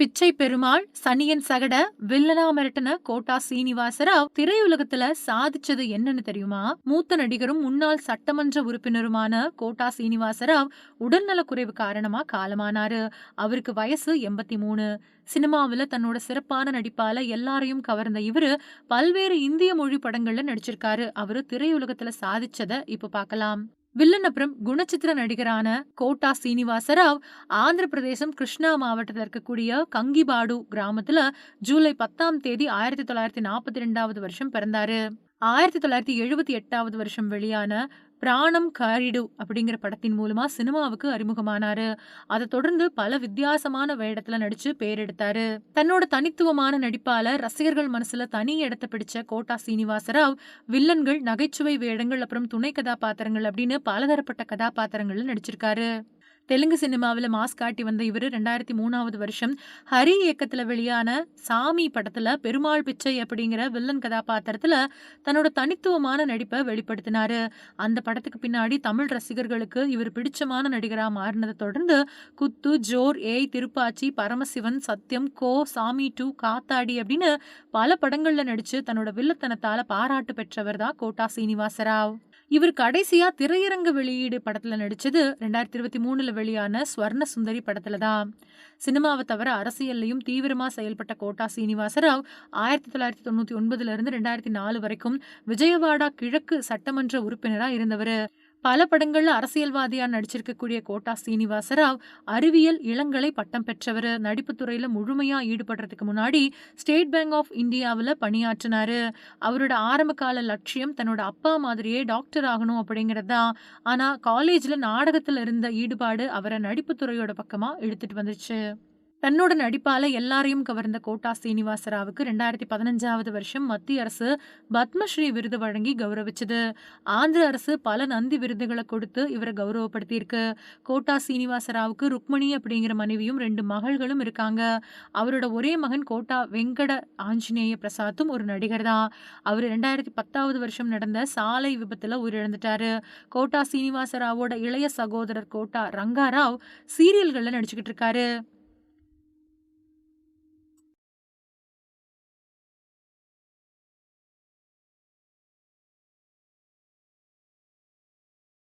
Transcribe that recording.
பிச்சை பெருமாள் சனியன் சகட வில்லனா மிரட்டன கோட்டா சீனிவாசராவ் திரையுலகத்துல சாதிச்சது என்னன்னு தெரியுமா? மூத்த நடிகரும் முன்னாள் சட்டமன்ற உறுப்பினருமான கோட்டா சீனிவாசராவ் உடல்நலக்குறைவு காரணமா காலமானாரு. அவருக்கு வயசு எண்பத்தி மூணு. சினிமாவில் தன்னோட சிறப்பான நடிப்பால எல்லாரையும் கவர்ந்த இவரு பல்வேறு இந்திய மொழி படங்கள்ல நடிச்சிருக்காரு. அவரு திரையுலகத்துல சாதிச்சதை இப்ப பார்க்கலாம் வில்லன் அப்புறம் குணச்சித்திர நடிகரான கோட்டா சீனிவாச ராவ் ஆந்திர பிரதேசம் கிருஷ்ணா மாவட்டத்தில் இருக்கக்கூடிய கங்கிபாடு கிராமத்துல ஜூலை பத்தாம் தேதி ஆயிரத்தி தொள்ளாயிரத்தி நாற்பத்தி ரெண்டாவது வருஷம் பிறந்தாரு. ஆயிரத்தி தொள்ளாயிரத்தி எழுபத்தி எட்டாவது வருஷம் வெளியான பிராணம் காரிடு அப்படிங்கிற படத்தின் மூலமா சினிமாவுக்கு அறிமுகமானாரு. அதை தொடர்ந்து பல வித்தியாசமான வேடத்துல நடிச்சு பேரெடுத்தாரு. தன்னோட தனித்துவமான நடிப்பால ரசிகர்கள் மனசுல தனி இடத்தை பிடிச்ச கோட்டா சீனிவாசராவ் வில்லன்கள் நகைச்சுவை வேடங்கள் அப்புறம் துணை கதாபாத்திரங்கள் அப்படின்னு பலதரப்பட்ட கதாபாத்திரங்கள்ல நடிச்சிருக்காரு. தெலுங்கு சினிமாவில் மாஸ் காட்டி வந்த இவர் ரெண்டாயிரத்தி மூணாவது வருஷம் ஹரி இயக்கத்தில் வெளியான சாமி படத்தில் பெருமாள் பிச்சை அப்படிங்கிற வில்லன் கதாபாத்திரத்தில் தன்னோட தனித்துவமான நடிப்பை வெளிப்படுத்தினாரு. அந்த படத்துக்கு பின்னாடி தமிழ் ரசிகர்களுக்கு இவர் பிடிச்சமான நடிகராக மாறினதை தொடர்ந்து குத்து ஜோர் ஏய் திருப்பாச்சி பரமசிவன் சத்யம் கோ சாமி டூ காத்தாடி அப்படின்னு பல படங்களில் நடித்து தன்னோட வில்லத்தனத்தால் பாராட்டு பெற்றவர் தான் கோட்டா சீனிவாசராவ். இவர் கடைசியா திரையரங்க வெளியீடு படத்துல நடிச்சது ரெண்டாயிரத்தி இருபத்தி மூணுல வெளியான ஸ்வர்ண சுந்தரி படத்துல தான். சினிமாவை தவிர அரசியல்லையும் தீவிரமா செயல்பட்ட கோட்டா சீனிவாசராவ் ஆயிரத்தி தொள்ளாயிரத்தி தொண்ணூத்தி ஒன்பதுல இருந்து ரெண்டாயிரத்தி நாலு வரைக்கும் விஜயவாடா கிழக்கு சட்டமன்ற உறுப்பினரா இருந்தவர். பல படங்கள்ல அரசியல்வாதியா நடிச்சிருக்கக்கூடிய கோட்டா சீனிவாசராவ் அறிவியல் இளங்கலை பட்டம் பெற்றவர். நடிப்பு துறையில முழுமையா ஈடுபடுறதுக்கு முன்னாடி ஸ்டேட் பேங்க் ஆஃப் இந்தியாவில் பணியாற்றினாரு. அவரோட ஆரம்ப கால லட்சியம் தன்னோட அப்பா மாதிரியே டாக்டர் ஆகணும் அப்படிங்கிறது. தான் ஆனால் காலேஜில் நாடகத்தில் இருந்த ஈடுபாடு அவரை நடிப்பு துறையோட பக்கமாக எடுத்துட்டு வந்துச்சு. தன்னோட நடிப்பால எல்லாரையும் கவர்ந்த கோட்டா சீனிவாசராவுக்கு ரெண்டாயிரத்தி பதினஞ்சாவது வருஷம் மத்திய அரசு பத்மஸ்ரீ விருது வழங்கி கௌரவிச்சது. ஆந்திர அரசு பல நந்தி விருதுகளை கொடுத்து இவரை கௌரவப்படுத்தியிருக்கு. கோட்டா சீனிவாசராவுக்கு ருக்மணி அப்படிங்கிற மனைவியும் ரெண்டு மகள்களும் இருக்காங்க. அவரோட ஒரே மகன் கோட்டா வெங்கட ஆஞ்சநேய பிரசாத்தும் ஒரு நடிகர் தான். அவர் ரெண்டாயிரத்தி பத்தாவது வருஷம் நடந்த சாலை விபத்துல உயிரிழந்துட்டாரு. கோட்டா சீனிவாசராவோட இளைய சகோதரர் கோட்டா ரங்காராவ் சீரியல்களில் நடிச்சுக்கிட்டு இருக்காரு.